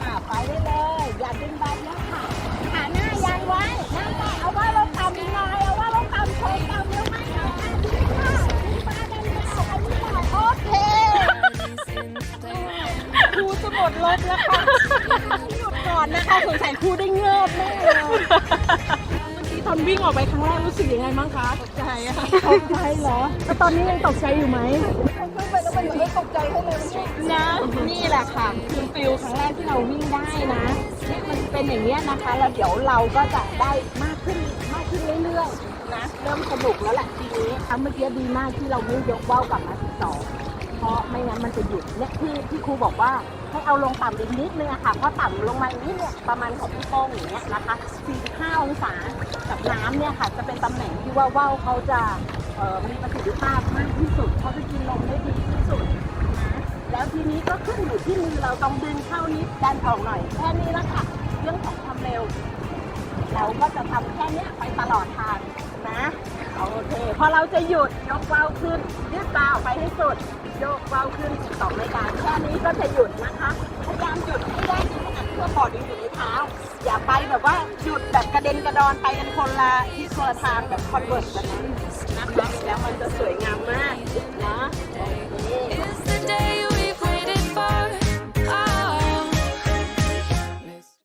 ค่ะไปได้เลย อย่าดึงใบนะค่ะขาหน้ายันไว้นั่นแหละเอาว่าลงต่ำอีกหน่อยเอาว่าลงต่ำโชว์ต่ำลงมาหน่อยค่ะดึงค่ะดึงมาดันยาวไปนิดหน่อยโอเคครูจะหมดรถแล้วค่ะหยุดก่อนนะคะสงสัยครูได้เงิบแน่เลย อนวิ่งออกไปครั้งแรกรู้สึกยังไงบ้างคะตกใจค่ะตกใจเหรอแล้วตอนนี้ยังตกใจอยู่ไหมขึ้นไปแล้วมันยังไม่ตกใจให้เลยนะนี่แหละค่ะคือฟิลครั้งแรกที่เราวิ่งได้นะนี่มันเป็นอย่างนี้ยนะคะแล้วเดี๋ยวเราก็จะได้มากขึ้นมากขึ้นเรื่อยๆนะเริ่มสนุกแล้วแหละทีนี้ครั้งเมื่อกี้ดีมากที่เราไม่ยกว่าวกลับมาที่สองเพราะไม่งั้นมันจะหยุดเนี่ยที่ที่ครูบอกว่าให้เอาลงต่ำอีกนิดนึงอะค่ะเพราะต่ำลงมาอีกนิดเนี่ยประมาณของพี่โป้งอย่างเงี้ยนะคะ45องศา กับน้ำเนี่ยค่ะจะเป็นตำแหน่งที่ว่าว่าวเขาจะมีประสิทธิภาพมากที่สุดเขาจะกินลมได้ดีที่สุดนะแล้วทีนี้ก็ขึ้นอยู่ที่มือเราต้องดึงเข้านิดดันออกหน่อยแค่นี้ละค่ะเรื่องของความเร็ว เราก็จะทำแค่นี้ไปตลอดทางนะโอเคพอเราจะหยุดยกเว้าวขึ้นยืดตาออกไปให้สุดยกเว้าวขึ้นต่อไม่ได้แค่นี้ก็จะหยุดนะคะพยายามหยุดให้ได้ที่ขนาดเพื่อปอดอยู่ในเท้า อย่าไปแบบว่าหยุดแบบกระเด็นกระดอนไปกันคนละที่คนละทางแบบคอนเวิร์ตกันนั้นนะ